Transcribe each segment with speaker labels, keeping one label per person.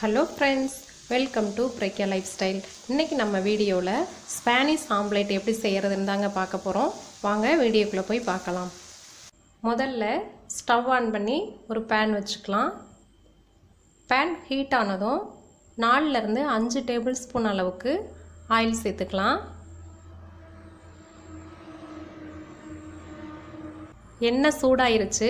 Speaker 1: Hello friends welcome to Pragya life style இன்றைக்கி நம்ம வீடியோவில் ஸ்பானிஷ் ஆம்லேட் எப்படி செய்கிறதுன்னு தாங்க பார்க்க போகிறோம் வாங்க வீடியோக்குள்ளே போய் பார்க்கலாம். முதல்ல ஸ்டவ் ஆன் பண்ணி ஒரு பேன் வச்சுக்கலாம். பேன் ஹீட் ஆனதும் நாலுலேருந்து அஞ்சு டேபிள் ஸ்பூன் அளவுக்கு ஆயில் சேர்த்துக்கலாம். எண்ணெய் சூடாயிருச்சு.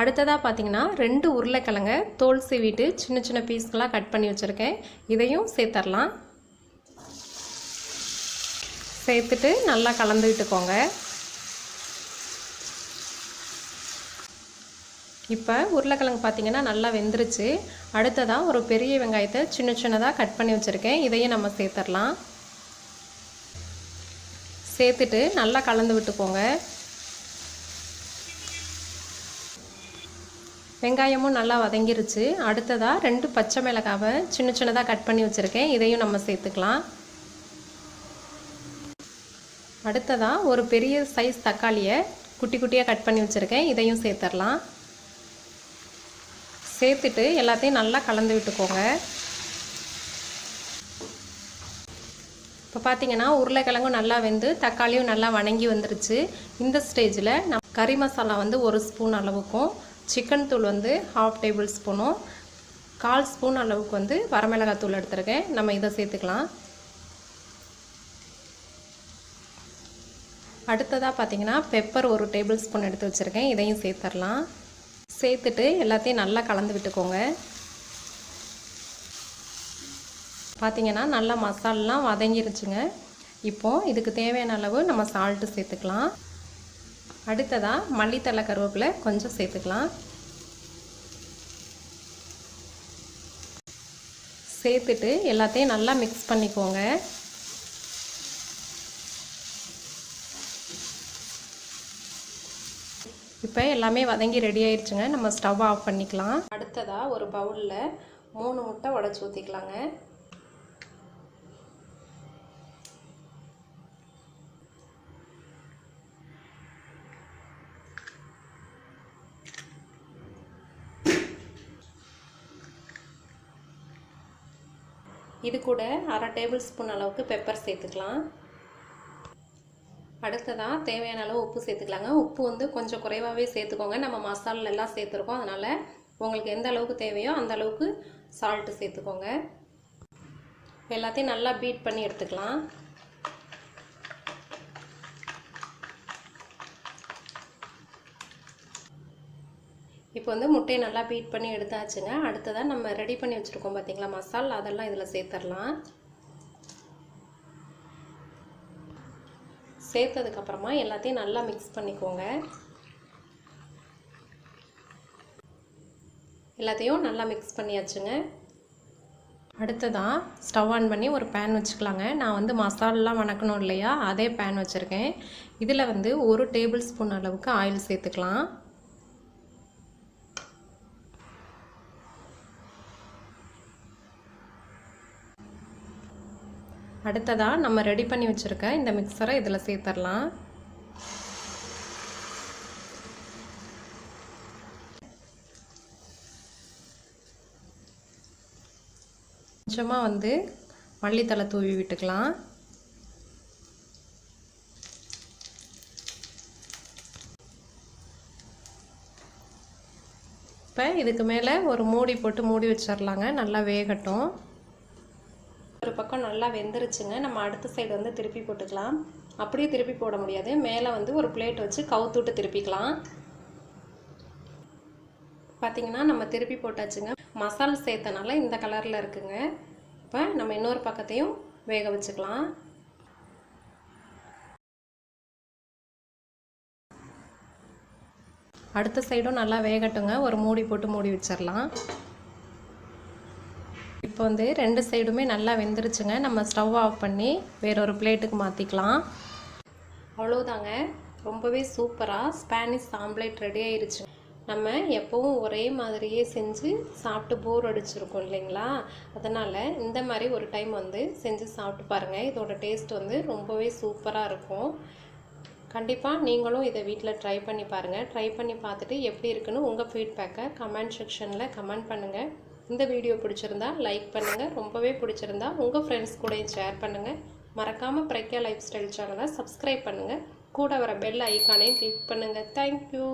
Speaker 1: அடுத்ததாக பார்த்தீங்கன்னா ரெண்டு உருளைக்கிழங்க தோல் சீவிட்டு சின்ன சின்ன பீஸ்களாக கட் பண்ணி வச்சுருக்கேன். இதையும் சேர்த்துடலாம் சேர்த்துட்டு நல்லா கலந்து விட்டுக்கோங்க. இப்போ உருளைக்கிழங்கு பார்த்திங்கன்னா நல்லா வெந்துருச்சு. அடுத்ததாக ஒரு பெரிய வெங்காயத்தை சின்ன சின்னதாக கட் பண்ணி வச்சுருக்கேன். இதையும் நம்ம சேர்த்துடலாம் சேர்த்துட்டு நல்லா கலந்து விட்டுக்கோங்க. வெங்காயமும் நல்லா வதங்கிருச்சு. அடுத்ததாக ரெண்டு பச்சை மிளகாவை சின்ன சின்னதாக கட் பண்ணி வச்சுருக்கேன். இதையும் நம்ம சேர்த்துக்கலாம். அடுத்ததாக ஒரு பெரிய சைஸ் தக்காளியை குட்டி குட்டியாக கட் பண்ணி வச்சுருக்கேன். இதையும் சேர்த்துடலாம் சேர்த்துட்டு எல்லாத்தையும் நல்லா கலந்து விட்டுக்கோங்க. இப்போ பார்த்தீங்கன்னா உருளைக்கிழங்கும் நல்லா வெந்து தக்காளியும் நல்லா வணங்கி வந்துருச்சு. இந்த ஸ்டேஜில் நான் கறி மசாலா வந்து ஒரு ஸ்பூன் அளவுக்கும் சிக்கன் தூள் வந்து ஹாஃப் டேபிள் ஸ்பூனும் கால் ஸ்பூன் அளவுக்கு வந்து வரமிளகாய் தூள் எடுத்துருக்கேன். நம்ம இதை சேர்த்துக்கலாம். அடுத்ததாக பார்த்தீங்கன்னா பெப்பர் ஒரு டேபிள் ஸ்பூன் எடுத்து வச்சுருக்கேன். இதையும் சேர்த்துடலாம் சேர்த்துட்டு எல்லாத்தையும் நல்லா கலந்து விட்டுக்கோங்க. பார்த்தீங்கன்னா நல்லா மசாலெலாம் வதங்கிருச்சுங்க. இப்போது இதுக்கு தேவையான அளவு நம்ம சால்ட்டு சேர்த்துக்கலாம். அடுத்ததாக மல்லித்தலை கருவேப்பிலை கொஞ்சம் சேர்த்துக்கலாம். சேர்த்துட்டு எல்லாத்தையும் நல்லா மிக்ஸ் பண்ணிக்கோங்க. இப்போ எல்லாமே வதங்கி ரெடி ஆயிடுச்சுங்க நம்ம ஸ்டவ் ஆஃப் பண்ணிக்கலாம். அடுத்ததாக ஒரு பவுலில் மூணு முட்டை உடச்சி ஊற்றிக்கலாங்க இது கூட அரை டேபிள் ஸ்பூன் அளவுக்கு பெப்பர் சேர்த்துக்கலாம். அடுத்ததாக தேவையான அளவு உப்பு சேர்த்துக்கலாங்க. உப்பு வந்து கொஞ்சம் குறைவாகவே சேர்த்துக்கோங்க. நம்ம மசாலா எல்லாம் சேர்த்துருக்கோம். அதனால் உங்களுக்கு எந்த அளவுக்கு தேவையோ அந்த அளவுக்கு சால்ட்டு சேர்த்துக்கோங்க. எல்லாத்தையும் நல்லா பீட் பண்ணி எடுத்துக்கலாம். இப்போ வந்து முட்டையை நல்லா பீட் பண்ணி எடுத்தாச்சுங்க அடுத்ததாக நம்ம ரெடி பண்ணி வச்சுருக்கோம் பார்த்தீங்களா மசாலா அதெல்லாம் இதில் சேர்த்துடலாம் சேர்த்ததுக்கப்புறமா எல்லாத்தையும் நல்லா மிக்ஸ் பண்ணிக்கோங்க. எல்லாத்தையும் நல்லா மிக்ஸ் பண்ணியாச்சுங்க. அடுத்ததாக ஸ்டவ் ஆன் பண்ணி ஒரு பேன் வச்சுக்கலாங்க. நான் வந்து மசாலெலாம் வணக்கணும் இல்லையா? அதே பேன் வச்சுருக்கேன். இதில் வந்து ஒரு டேபிள் ஸ்பூன் அளவுக்கு ஆயில் சேர்த்துக்கலாம். அடுத்ததாக நம்ம ரெடி பண்ணி வச்சுருக்க இந்த மிக்சரை இதில் சேர்த்துடலாம். கொஞ்சமாக வந்து மல்லித்தலை தூவி விட்டுக்கலாம். இப்போ இதுக்கு மேலே ஒரு மூடி போட்டு மூடி வச்சிடலாங்க. நல்லா வேகட்டும். ஒரு பக்கம் நல்லா வெந்துருச்சுங்க. நம்ம அடுத்த சைடு வந்து திருப்பி போட்டுக்கலாம். அப்படியே திருப்பி போட முடியாது. மேலே வந்து ஒரு பிளேட் வச்சு கவுத்துட்டு திருப்பிக்கலாம். பார்த்தீங்கன்னா நம்ம திருப்பி போட்டாச்சுங்க. மசால் சேர்த்தனால இந்த கலரில் இருக்குங்க. இப்போ நம்ம இன்னொரு பக்கத்தையும் வேக வச்சுக்கலாம். அடுத்த சைடும் நல்லா வேகட்டுங்க. ஒரு மூடி போட்டு மூடி வச்சிடலாம் இப்போ வந்து ரெண்டு சைடுமே நல்லா வெந்துருச்சுங்க. நம்ம ஸ்டவ் ஆஃப் பண்ணி வேறொரு பிளேட்டுக்கு மாற்றிக்கலாம் அவ்வளோதாங்க ரொம்பவே சூப்பராக ஸ்பானிஷ் ஆம்லேட் ரெடி ஆயிடுச்சு நம்ம எப்போவும் ஒரே மாதிரியே செஞ்சு சாப்பிட்டு போர் அடிச்சிருக்கோம் இல்லைங்களா? அதனால் இந்த மாதிரி ஒரு டைம் வந்து செஞ்சு சாப்பிட்டு பாருங்கள் இதோட டேஸ்ட் வந்து ரொம்பவே சூப்பராக இருக்கும். கண்டிப்பாக நீங்களும் இதை வீட்டில் ட்ரை பண்ணி பாருங்கள் ட்ரை பண்ணி பார்த்துட்டு எப்படி இருக்குன்னு உங்கள் ஃபீட்பேக்கை கமெண்ட் செக்ஷனில் கமெண்ட் பண்ணுங்கள் இந்த வீடியோ பிடிச்சிருந்தா லைக் பண்ணுங்கள் ரொம்பவே பிடிச்சிருந்தா உங்கள் ஃப்ரெண்ட்ஸ் கூடயும் ஷேர் பண்ணுங்கள் மறக்காமல் பிரக்யா லைஃப் ஸ்டைல் சேனலை சப்ஸ்கிரைப் பண்ணுங்கள் கூட வர பெல் ஐக்கானையும் கிளிக் பண்ணுங்கள் தேங்க்யூ